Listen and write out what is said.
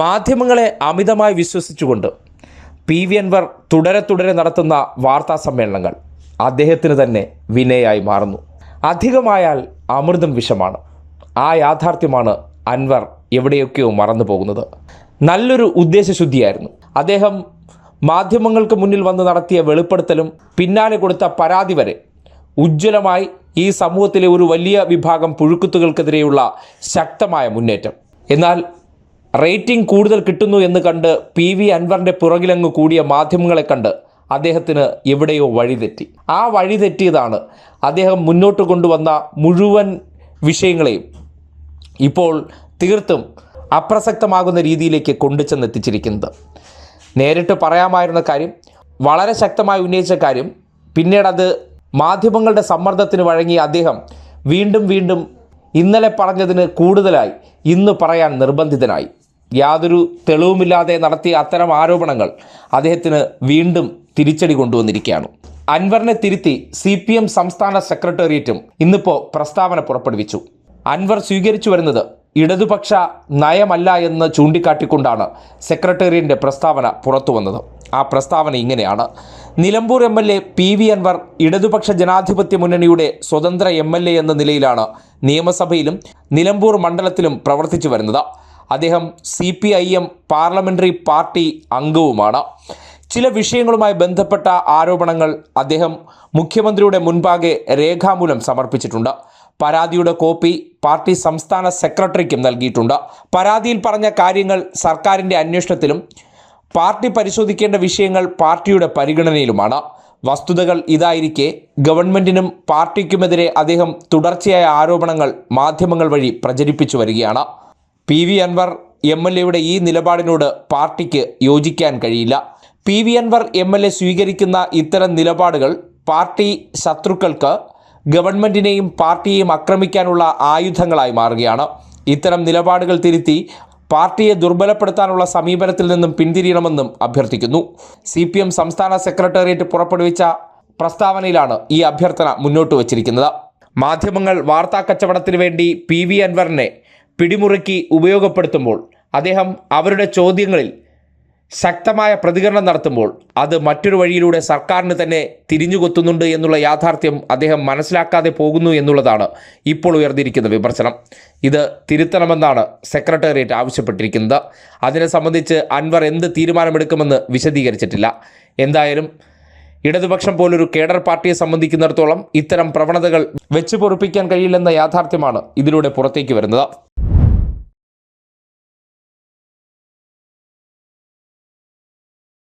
മാധ്യമങ്ങളെ അമിതമായി വിശ്വസിച്ചുകൊണ്ട് പി വി അൻവർ തുടരെ തുടരെ നടത്തുന്ന വാർത്താ സമ്മേളനങ്ങൾ അദ്ദേഹത്തിന് തന്നെ വിനയായി മാറുന്നു. അധികമായാൽ അമൃതം വിഷമാണ്. ആ യാഥാർത്ഥ്യമാണ് അൻവർ എവിടെയൊക്കെയോ മറന്നു പോകുന്നത്. നല്ലൊരു ഉദ്ദേശശുദ്ധിയായിരുന്നു. അദ്ദേഹം മാധ്യമങ്ങൾക്ക് മുന്നിൽ വന്ന് നടത്തിയ വെളിപ്പെടുത്തലും പിന്നാലെ കൊടുത്ത പരാതി വരെ ഉജ്ജ്വലമായി ഈ സമൂഹത്തിലെ ഒരു വലിയ വിഭാഗം പുഴുക്കുത്തുകൾക്കെതിരെയുള്ള ശക്തമായ മുന്നേറ്റം. എന്നാൽ റേറ്റിംഗ് കൂടുതൽ കിട്ടുന്നു എന്ന് കണ്ട് പി വി അൻവറിന്റെ പുറകിലങ്ങ് കൂടിയ മാധ്യമങ്ങളെ കണ്ട് അദ്ദേഹത്തിന് എവിടെയോ വഴിതെറ്റി. ആ വഴിതെറ്റിയതാണ് അദ്ദേഹം മുന്നോട്ട് കൊണ്ടുവന്ന മുഴുവൻ വിഷയങ്ങളെയും ഇപ്പോൾ തീർത്തും അപ്രസക്തമാകുന്ന രീതിയിലേക്ക് കൊണ്ടുചെന്നെത്തിച്ചിരിക്കുന്നത് നേരിട്ട് പറയാമായിരുന്ന കാര്യം വളരെ ശക്തമായി ഉന്നയിച്ച കാര്യം പിന്നീട് അത് മാധ്യമങ്ങളുടെ സമ്മർദ്ദത്തിന് വഴങ്ങി അദ്ദേഹം വീണ്ടും വീണ്ടും ഇന്നലെ പറഞ്ഞതിന് കൂടുതലായി ഇന്ന് പറയാൻ നിർബന്ധിതനായി. യാതൊരു തെളിവുമില്ലാതെ നടത്തിയ അത്തരം ആരോപണങ്ങൾ അദ്ദേഹത്തിന് വീണ്ടും തിരിച്ചടി കൊണ്ടുവന്നിരിക്കുകയാണ്. അൻവറിനെ തിരുത്തി സി പി എം സംസ്ഥാന സെക്രട്ടേറിയറ്റും ഇന്നിപ്പോൾ പ്രസ്താവന പുറപ്പെടുവിച്ചു. അൻവർ സ്വീകരിച്ചു വരുന്നത് ഇടതുപക്ഷ നയമല്ല എന്ന് ചൂണ്ടിക്കാട്ടിക്കൊണ്ടാണ് സെക്രട്ടേറിയറ്റിന്റെ പ്രസ്താവന പുറത്തു വന്നത്. ആ പ്രസ്താവന ഇങ്ങനെയാണ്. Nilambur M L A P V Anvar ഇടതുപക്ഷ ജനാധിപത്യ മുന്നണിയുടെ സ്വതന്ത്ര എം എൽ എ എന്ന നിലയിലാണ് നിയമസഭയിലും നിലമ്പൂർ മണ്ഡലത്തിലും പ്രവർത്തിച്ചു വരുന്നത്. അദ്ദേഹം C P I M parliamentary party അംഗവുമാണ്. ചില വിഷയങ്ങളുമായി ബന്ധപ്പെട്ട ആരോപണങ്ങൾ അദ്ദേഹം മുഖ്യമന്ത്രിയുടെ മുൻപാകെ രേഖാമൂലം സമർപ്പിച്ചിട്ടുണ്ട്. പരാതിയുടെ കോപ്പി പാർട്ടി സംസ്ഥാന സെക്രട്ടറിക്കും നൽകിയിട്ടുണ്ട്. പരാതിയിൽ പറഞ്ഞ കാര്യങ്ങൾ സർക്കാരിന്റെ അന്വേഷണത്തിലും പാർട്ടി പരിശോധിക്കേണ്ട വിഷയങ്ങൾ പാർട്ടിയുടെ പരിഗണനയിലുമാണ്. വസ്തുതകൾ ഇതായിരിക്കെ ഗവൺമെന്റിനും പാർട്ടിക്കുമെതിരെ അദ്ദേഹം തുടർച്ചയായ ആരോപണങ്ങൾ മാധ്യമങ്ങൾ വഴി പ്രചരിപ്പിച്ചു വരികയാണ്. P V Anvar M L എയുടെ ഈ നിലപാടിനോട് പാർട്ടിക്ക് യോജിക്കാൻ കഴിയില്ല. P V Anvar M L A സ്വീകരിക്കുന്ന ഇത്തരം നിലപാടുകൾ പാർട്ടി ശത്രുക്കൾക്ക് ഗവൺമെന്റിനെയും പാർട്ടിയെയും ആക്രമിക്കാനുള്ള ആയുധങ്ങളായി മാറുകയാണ്. ഇത്തരം നിലപാടുകൾ തിരുത്തി പാർട്ടിയെ ദുർബലപ്പെടുത്താനുള്ള സമീപനത്തിൽ നിന്നും പിന്തിരിയണമെന്നും അഭ്യർത്ഥിക്കുന്നു. സി പി എം സംസ്ഥാന സെക്രട്ടേറിയറ്റ് പുറപ്പെടുവിച്ച പ്രസ്താവനയിലാണ് ഈ അഭ്യർത്ഥന മുന്നോട്ട് വച്ചിരിക്കുന്നത്. മാധ്യമങ്ങൾ വാർത്താ കച്ചവടത്തിന് വേണ്ടി പി വി അൻവറിനെ പിടിമുറുക്കി ഉപയോഗപ്പെടുത്തുമ്പോൾ അദ്ദേഹം അവരുടെ ചോദ്യങ്ങളിൽ ശക്തമായ പ്രതികരണം നടത്തുമ്പോൾ അത് മറ്റൊരു വഴിയിലൂടെ സർക്കാരിന് തന്നെ തിരിഞ്ഞുകൊത്തുന്നുണ്ട് എന്നുള്ള യാഥാർത്ഥ്യം അദ്ദേഹം മനസ്സിലാക്കാതെ പോകുന്നു എന്നുള്ളതാണ് ഇപ്പോൾ ഉയർന്നിരിക്കുന്ന വിമർശനം. ഇത് തിരുത്തണമെന്നാണ് സെക്രട്ടേറിയറ്റ് ആവശ്യപ്പെട്ടിരിക്കുന്നത്. അതിനെ സംബന്ധിച്ച് അൻവർ എന്ത് തീരുമാനമെടുക്കുമെന്ന് വിശദീകരിച്ചിട്ടില്ല. എന്തായാലും ഇടതുപക്ഷം പോലൊരു കേഡർ പാർട്ടിയെ സംബന്ധിക്കുന്നിടത്തോളം ഇത്തരം പ്രവണതകൾ വെച്ചു പൊറുപ്പിക്കാൻ കഴിയില്ലെന്ന യാഥാർത്ഥ്യമാണ് ഇതിലൂടെ പുറത്തേക്ക് വരുന്നത്.